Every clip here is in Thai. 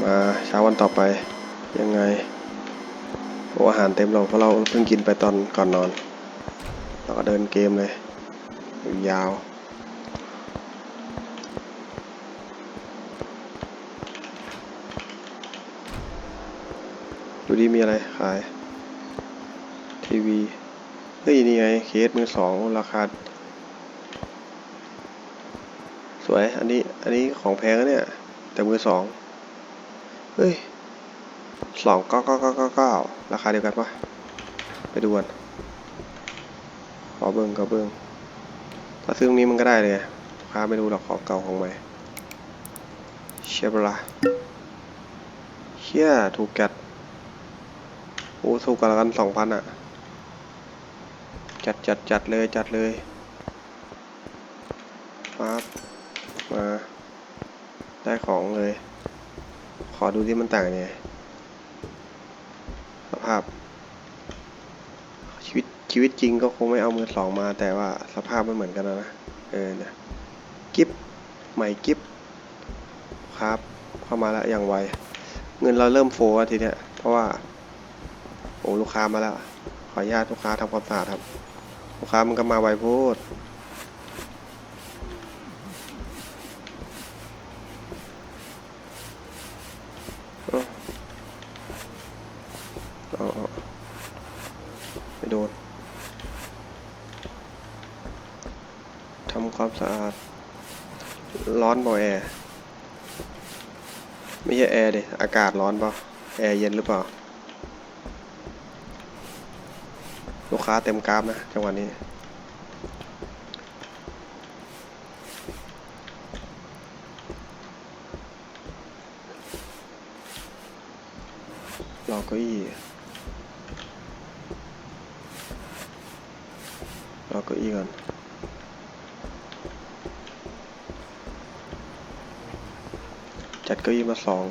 มาเช้าวันต่อไปยังไงโอ้อาหารเต็มเราเพราะเราเพิ่งกินไปตอนก่อนนอน เราก็เดินเกมเลย ยาว ดูดีมีอะไรขาย ทีวี เฮ้ย นี่ไง เคสมือสองราคา สวย อันนี้ อันนี้ของแพงนะเนี่ย แต่มือสอง เฮ้ยสองเก้าเก้าเก้าเก้าเก้าราคาเดียวกันปะไปดูกันขอเบิ้งก็เบิ้งถ้าซื้อตรงนี้มันก็ได้เลยลูกค้าไม่รู้หรอกของเก่าของใหม่เชียบละเชี่ยถูกจัดโอ้ถูกกันละกันสองพันอะ จัดจัดจัดเลยจัดเลยปั๊บมา ได้ของเลย อดูที่มันต่างไงสภาพ ชีวิตชีวิตจริงก็คงไม่เอามือสองมา แต่ว่าสภาพไม่เหมือนกันนะเออเนี่ยกิฟใหม่กิฟครับ เข้ามาแล้วอย่างไว เงินเราเริ่มโฟร์ทีเนี้ยเพราะว่าโอ้ลูกค้ามาแล้ว ขออนุญาตลูกค้าทำความสะอาดครับ ลูกค้ามันก็มาไวโพด เอาเอาไม่โดน ทำ ความสะอาด ร้อนบ่แอร์ ไม่ใช่แอร์ดิ อากาศร้อนป่ะแอร์เย็นหรือเปล่า ลูกค้าเต็มกราฟนะจังหวะนี้ รอเก้าอี้รอเก้าอี้ก่อน จัดเก้าอี้มาสอง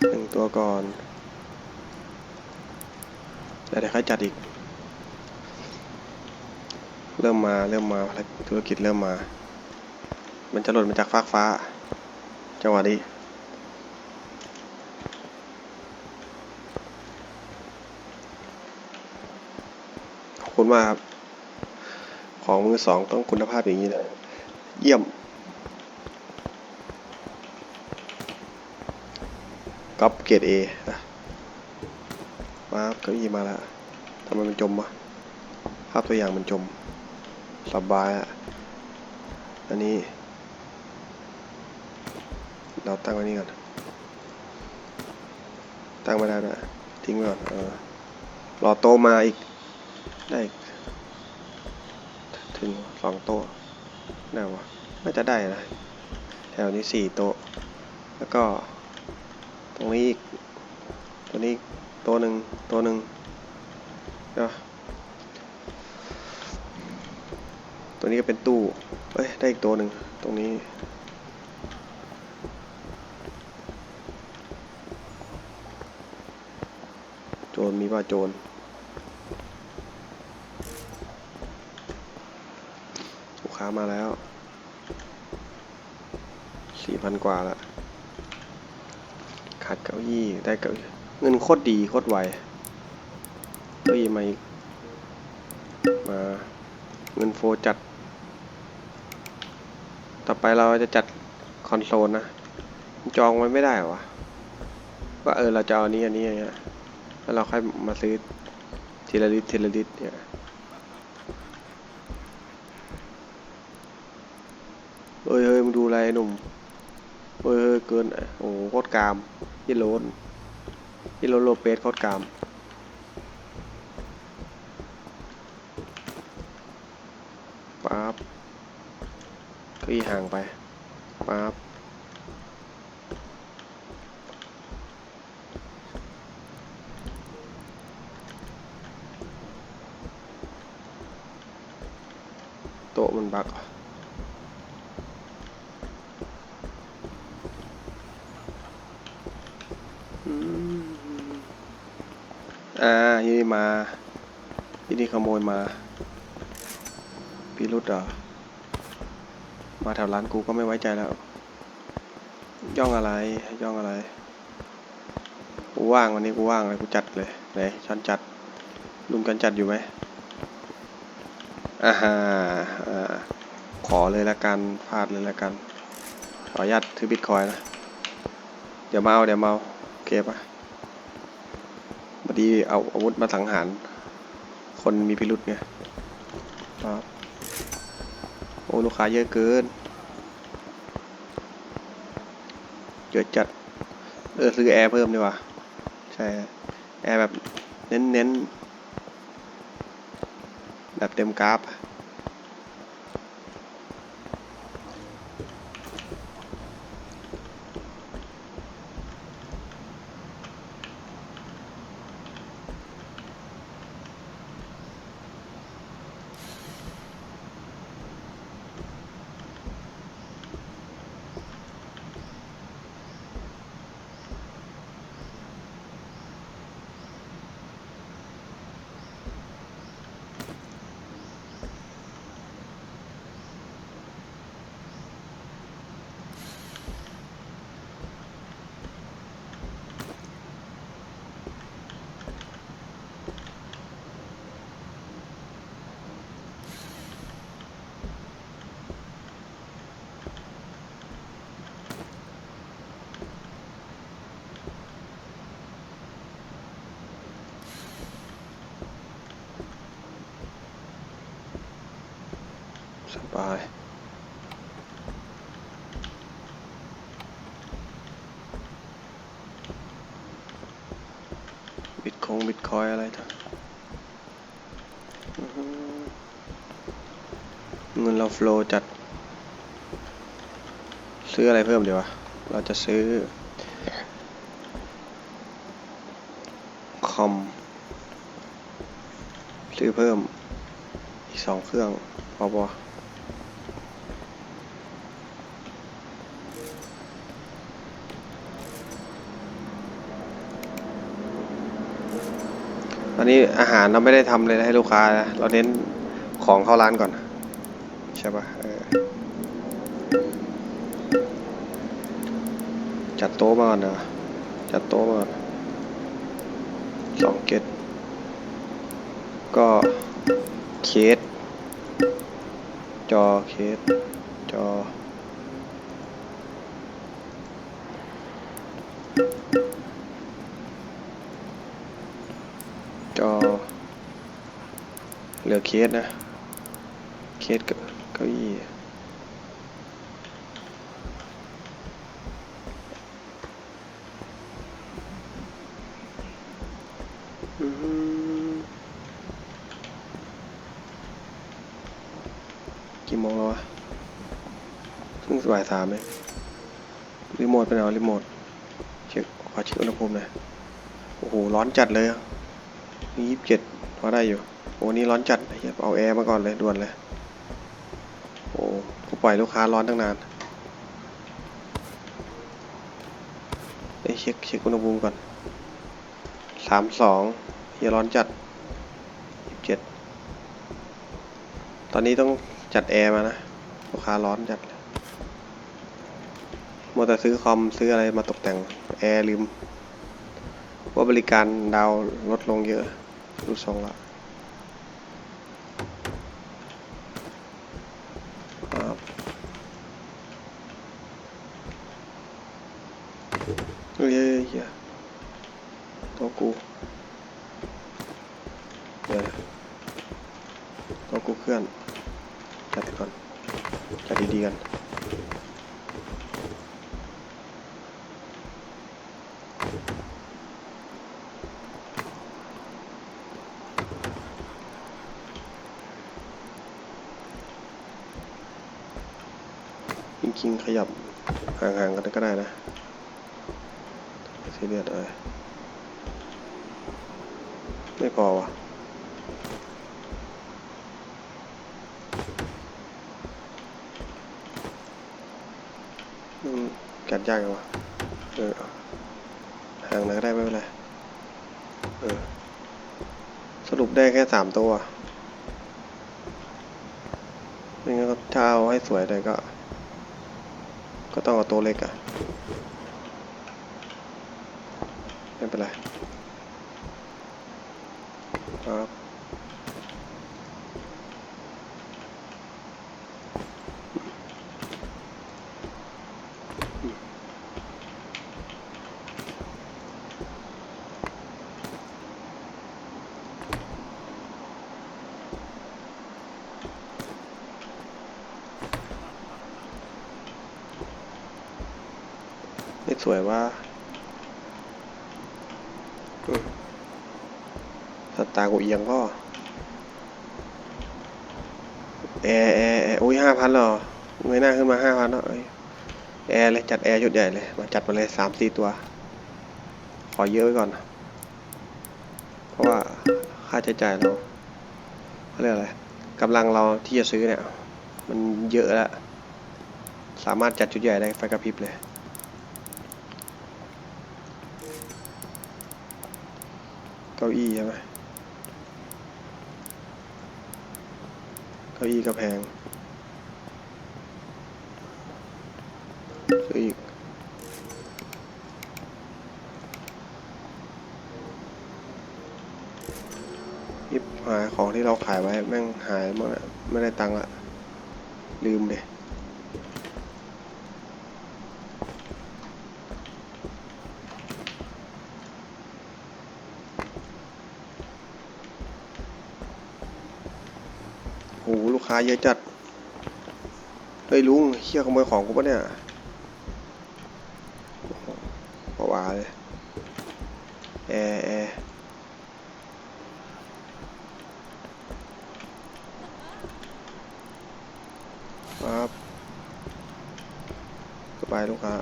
หนึ่งตัวก่อนเดี๋ยวเดี๋ยวค่อยจัดอีก เริ่มมาเริ่มมาธุรกิจเริ่มมา มันจะหล่นมาจากฟากฟ้า จังหวะนี้ ขอบ คุณมากครับ ของมือสองต้องคุณภาพอย่างนี้เลยเยี่ยมก๊อปเกรดเอนะมาครับเก้าอี้มาแล้วทำไมมันจมวะภาพตัวอย่างมันจม สบายอะอันนี้ เราตั้งไว้นี่ก่อน ตั้งไม่ได้ด้วยทิ้งไว้ก่อน เออ รอโตมาอีก ได้ถึงสองโต๊ะได้วะน่าจะได้นะ แถวนี้สี่โต๊ะ แล้วก็ ตรงนี้อีก ตัวนี้ต๊ะหนึ่งต๊ะหนึ่งเนาะตัวนี้ก็เป็นตู้ เอ้ย ได้อีกตัวหนึ่ง ตรงนี้ โจรมีป่ะโจร ลูก ค้ามาแล้วสี่พันกว่าละขาดเก้าอี้ได้เก้าเงินโคตรดีโคตรไวเก้าอี้มามาเงินโฟจัด ต่อไปเราจะจัดคอนโซลนะ จองไว้ไม่ได้เหรอวะว่าเออเราจะเอาอันนี้อันนี้อย่างเงี้ยแล้วเราค่อยมาซื้อทีละลิตรทีละลิตรเนี่ย ฮ้ยเฮ้ยมึงดูอะไรหนุ่มเฮ้ยเฮ้ยเกินโอ้โหโคตรกามยี่โรนยี่โรนโลเปสโคตรกามปั๊บก็อีห่างไปปั๊บ โต๊ะมันบักเหรอ อืม อ่ายี่นี่มายี่นี่ขโมยมาพี่รุดเหรอมาแถวร้านกูก็ไม่ไว้ใจแล้ว ย่องอะไรย่องอะไร กูว่างวันนี้กูว่างเลยกูจัดเลยไหนฉันจัดลุมกันจัดอยู่ไหมอ่าฮะอ่าขอเลยละกันพลาดเลยละกัน ขออนุญาตถือบิตคอยน์นะเดี๋ยวเอาเดี๋ยวมาเอาโอเคปะพ อดีเอาอาวุธมาสังหาร คนมีพิรุษไงครับโอ้ลูกค้าเยอะเกินเยอะจัด เออซื้อแอร์เพิ่มดีกว่า ใช่ แอร์แบบเน้นเน้นๆแบบเต็มกราฟ อะสบายบิตคงบิตคอยอะไรทั้งอื้อหือเงินเราโฟลว์จัด ซื้ออะไรเพิ่มดีวะ เราจะซื้อ คอม ซื้อเพิ่ม อีกสองเครื่อง พอปะ อนนี้อาหารเราไม่ได้ทำเลยนะให้ลูกค้านะ เราเน้นของเข้าร้านก่อน ใช่ปะจัดโต๊ะมาก่อนนะจัดโต๊ะมาก่อนสองเกตก็เคสจอเคสจอ ลือเคสนะ เคสกับเก้าอี้อืมกี่โมงแล้ววะเพิ่งบ่ายสามเองรีโมทไปไหนวะรีโมทเช็คขอเช็คอุณหภูมิหน่อยโอ้โห ร้อนจัดเลยอะนี่ยี่สิบเจ็ดพอได้อยู่ โอ้นี่ร้อนจัดเอาแอร์มาก่อนเลยด่วนเลย โอ้กูปล่อยลูกค้าร้อนตั้งนานเอ้ยเช็คเช็คอุณหภูมิก่อนสามสองเฮียร้อนจัดยี่สิบเจ็ดตอนนี้ต้องจัดแอร์มานะลูกค้าร้อนจัดมัวแต่ซื้อคอมซื้ออะไรมาตกแต่งแอร์ลืมว่าบริการดาวลดลงเยอะ ดูทรงละครับเฮ้ยเฮ้ยเฮ้ยตัวกู เดี๋ยวตัวกูเคลื่อนจัดก่อนจัดดีๆกันจริงๆขยับห่างๆกันก็ได้นะซีเรียสอะไรไม่พอวะอืัดยากจังวะเออหาห่างหน่อยก็ได้ไม่เป็นไรเออสรุปได้แค่สามตัวไม่งั้นก็ถ้าเอาให้สวยเลยก็ ก็ต้องเอาตัวเล็กอะไม่เป็นไรครับ วยว่าสตาร์กูเอียงก็แอร์แอร์แอร์โอ้ยห้าพันหรอเงยหน้าขึ้นมาห้าพันแล้วเอ้ยแอร์เลยจัดแอร์ชุดใหญ่เลย มาจัดมาเลยสามสี่ตัว ขอเยอะไว้ก่อน เพราะว่าค่าใช้จ่ายเราเขาเรียกอะไรกำลังเราที่จะซื้อเนี่ย มันเยอะแล้ว สามารถจัดชุดใหญ่ได้ไฟกระพริบเลย ก้าอี้ใช่ไหมเก้าอี้ก็แพงซื้ออีกยิบหายของที่เราขายไว้แม่งหายหมดไม่ได้ตังค์ละลืมเลยโหลูก ค้าเยอะจัด เฮ้ยลุงเชี่ยขโมยของกูปะเนี่ยโอ้โหปะวาเลยแอร์แอร์ครับสบายลูกค้า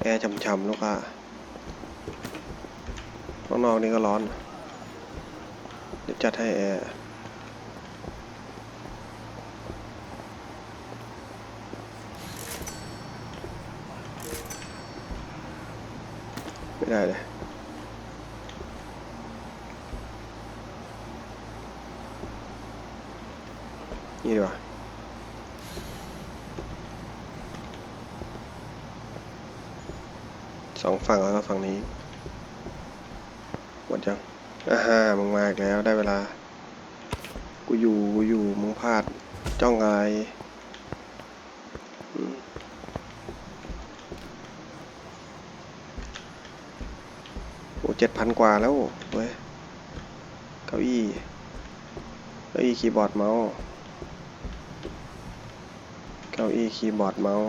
แอร์ช่ำๆลูกค้าข้างนอกนี่ก็ร้อน เดี๋ยวจัดให้แอร์ ไม่ได้เลยนี่ดีกว่าสองฝั่งแล้วก็ฝั่งนี้หมดยังอ่าฮะมึงมาอีกแล้วได้เวลา กูอยู่ กูอยู่ มึงพลาดจ้องอะไรอืม โอ้ เจ็ดพันกว่าแล้วเว้ยเก้าอี้เก้าอี้คีย์บอร์ดเมาส์เก้าอี้คีย์บอร์ดเมาส์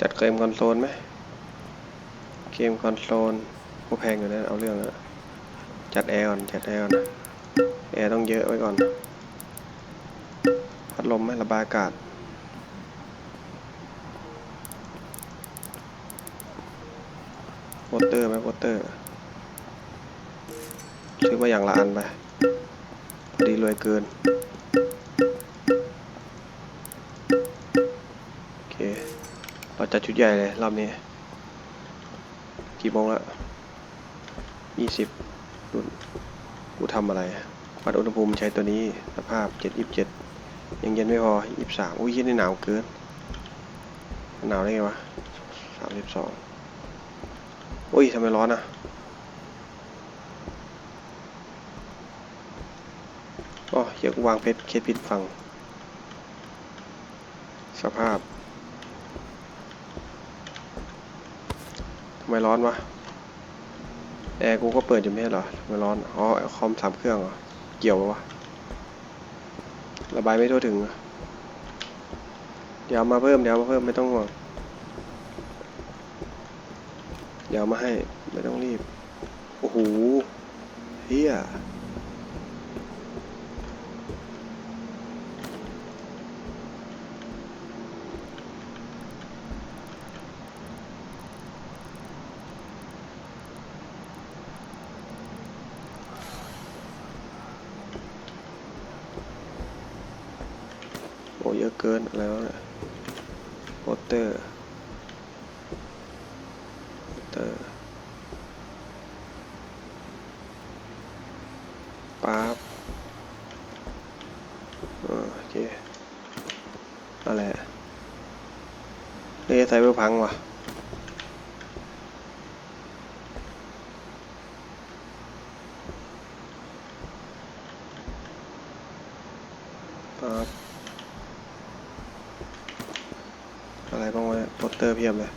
จัดเกมคอนโซลไหมเกมคอนโซลก็แพงอยู่นะเอาเรื่องอะจัดแอร์ก่อนจัดแอร์ก่อนแอร์ต้องเยอะไว้ก่อน พัดลมไหมระบายอากาศโปสเตอร์ไหมโปสเตอร์ซื้อมาอย่างละอันไปพอดีรวยเกิน จัดชุดใหญ่เลยรอบนี้ กี่โมงละยี่สิบรุ่นกูทำอะไรวัดอุณหภูมิใช้ตัวนี้สภาพเจ็ดยี่สิบเจ็ดยังเย็นไม่พอยี่สิบสามอุ้ยยี่นี่หนาวเกิน หนาวได้ไงวะสามสิบสองอุ้ยทำไมร้อนอะอ๋อเหี้ยกูวางเพชรเคสผิดฝั่งสภาพ ทำ ไมร้อนวะแอร์กูก็เปิดอยู่ไม่ใช่เหรอทำไมร้อนอ๋อคอมสามเครื่องเหรอเกี่ยวปะวะระบายไม่ทั่วถึงอเดี๋ยวมาเพิ่มเดี๋ยวมาเพิ่มไม่ต้องห่วงเดี๋ยวมาให้ไม่ต้องรีบ โอ้โหเฮีย เกินอะไรวะเนี่ยโปสเตอร์โปสเตอร์ปั๊บโอเคอะไรเอ้ยไซเบอร์พังว่ะปั๊บ อะไร บ้างวะเนี่ยโปสเตอร์เพียบเลย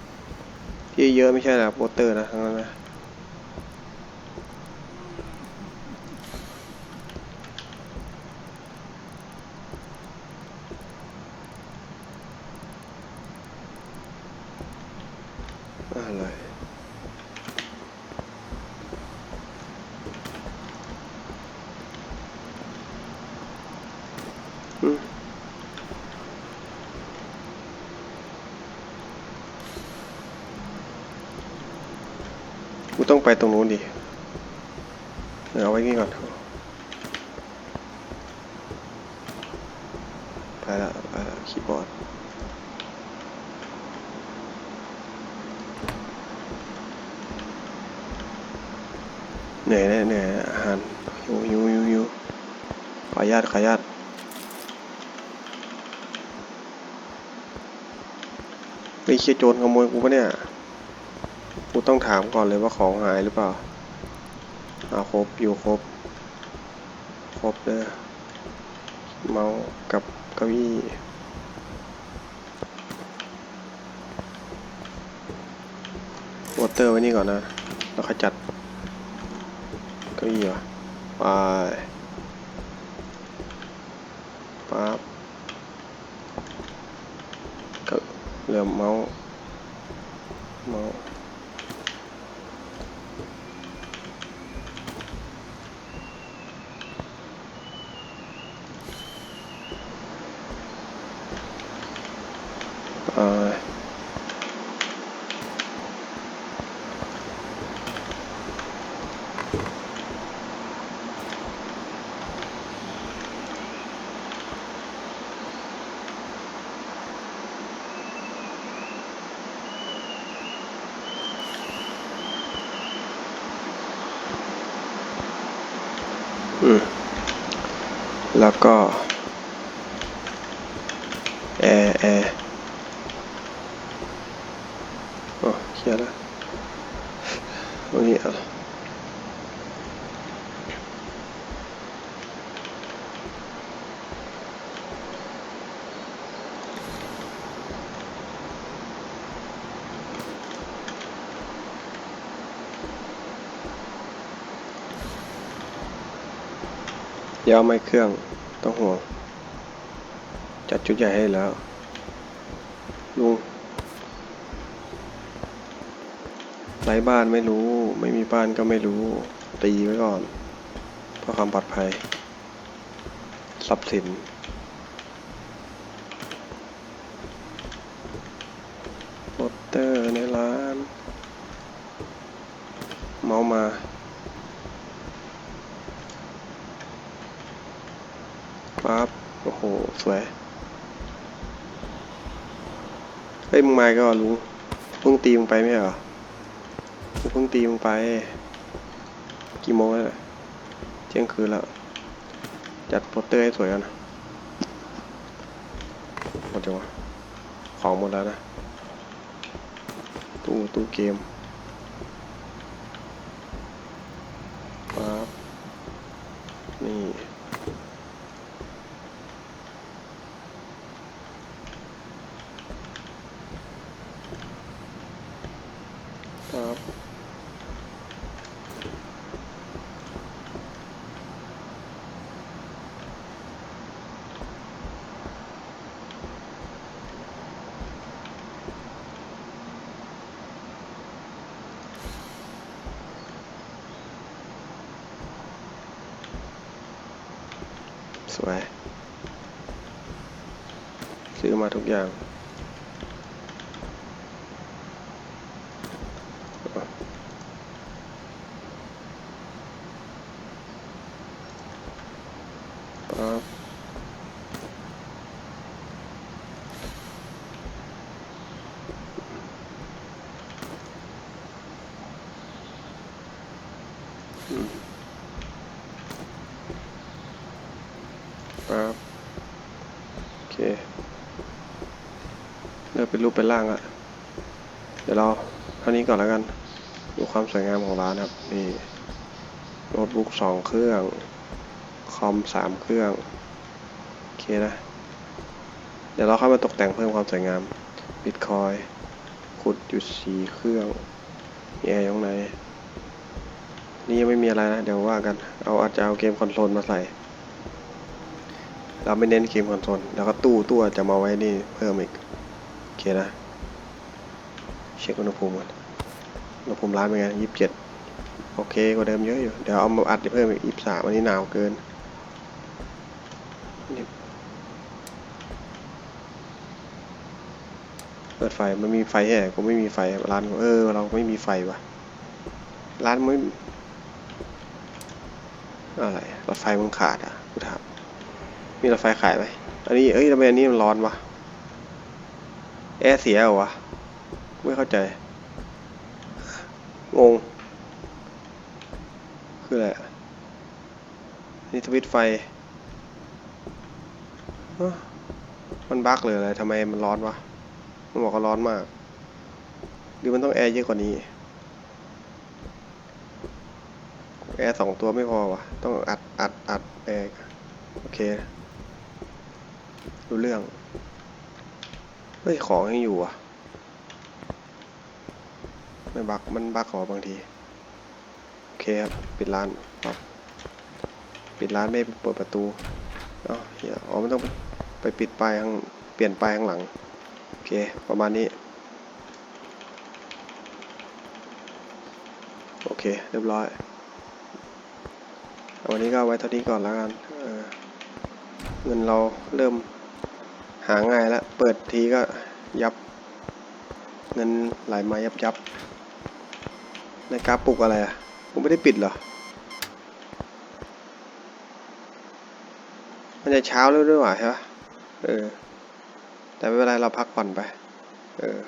ที่เยอะไม่ใช่หรอโปสเตอร์นะทั้งนั้นนะ ต้องไปตรงนู้นดิเดี๋ยวเอาไว้นี่ก่อนไปละไปละคีย์บอร์ดเหนื่อยแน่เหนื่อยอาหารหิวหิวหิวหิวขออนุญาตขออนุญาตไอ้เชี่ยโจรขโมยกูปะเนี่ย ต้องถามก่อนเลยว่าของหายหรือเปล่าอาครบอยู่ครบ ครบเลยเมาส์กับเก้าอี้วอเตอร์ไว้นี่ก่อนนะ แล้วค่อยจัดเก้าอี้วะไปปั๊บก็เหลือเมาส์เมาส์ แล้วก็แอร์แอร์โอ้เคลียแล้ววันนี้อะ ยวเอาไม่เครื่องต้องห่วง จัดชุดใหญ่ให้แล้ว ลุงไรบ้านไม่รู้ ไม่มีบ้านก็ไม่รู้ ตีไว้ก่อน เพื่อความปลอดภัย ทรัพย์สินโปสเตอร์ในร้าน เมาส์มา ปั๊บ โอ้โห สวย เฮ้ยมึงมาก็ลุงเพิ่งตีมึงไปไม่เหรอเพิ่งตีมึงไป กี่โมงแล้วเนี่ยเที่ยงคืนแล้ว จัดโปสเตอร์ให้สวยกันนะหมดจังวะของหมดแล้วนะตู้ตู้เกมปั๊บ นี่ ครับ สวย ซื้อมาทุกอย่าง ปั๊บอืมปั๊บโอเค เป็นรูปเป็นร่างอะเดี๋ยวเราเท่านี้ก่อนแล้วกัน ดูความสวยงามของร้านครับนี่โน้ตบุ๊กสองเครื่อง คอมสามเครื่อง โอเคนะ เดี๋ยวเราเข้ามาตกแต่งเพิ่มความสวยงามบิตคอยขุดอยู่สี่เครื่องมีแอร์อยู่ข้างในนี่ยังไม่มีอะไรนะ เดี๋ยวว่ากัน เอาอาจจะเอาเกมคอนโซลมาใส่ เราไม่เน้นเกมคอนโซล แล้วก็ตู้ตู้จะมาไว้นี่เพิ่มอีก เคนะ เช็คอุณหภูมิก่อนอุณหภูมิร้านเป็นไงยี่สิบเจ็ดโอเคกว่าเดิมเยอะอยู่ เดี๋ยวเอามาอัดเพิ่มอีกยี่สิบสามอันนี้หนาวเกินนี่เปิดไฟมันมีไฟแห่กูไม่มีไฟร้านกูเออ เราไม่มีไฟวะร้านไม่อะไรรถไฟมึงขาดอะกูถามมีรถไฟขายไหมอันนี้เอ้ยทำไมอันนี้มันร้อนวะ แอร์เสียเหรอวะ ไม่เข้าใจ งง คืออะไรนี่ทวิตไฟ มันบั๊กเลยอะไรทำไมมันร้อนวะ มันบอกว่าร้อนมาก หรือมันต้องแอร์เยอะกว่านี้ แอร์สองตัวไม่พอวะ ต้องอัดอัดอัดแอร์ โอเค รู้เรื่อง เฮ้ย ของยังอยู่อะ ไม่บักมันบักขอบางที โอเคครับ ปิดร้านครับปิดร้านไม่เปิดประตูเอ้าเหี้ยอ๋อไม่ต้องไปปิดปลายข้างเปลี่ยนปลายข้างหลัง โอเค ประมาณนี้ โอเค เรียบร้อย วันนี้ก็ไว้เท่านี้ก่อนแล้วกันเเงินเราเริ่ม หาง่ายแล้ว เปิดทีก็ยับ เงินไหลมายับยับในกราฟปลุกอะไรอะกูไม่ได้ปิดเหรอ มันจะเช้าแล้วด้วยว่ะใช่ปะเออ แต่ไม่เป็นไรเราพักผ่อนไป เออ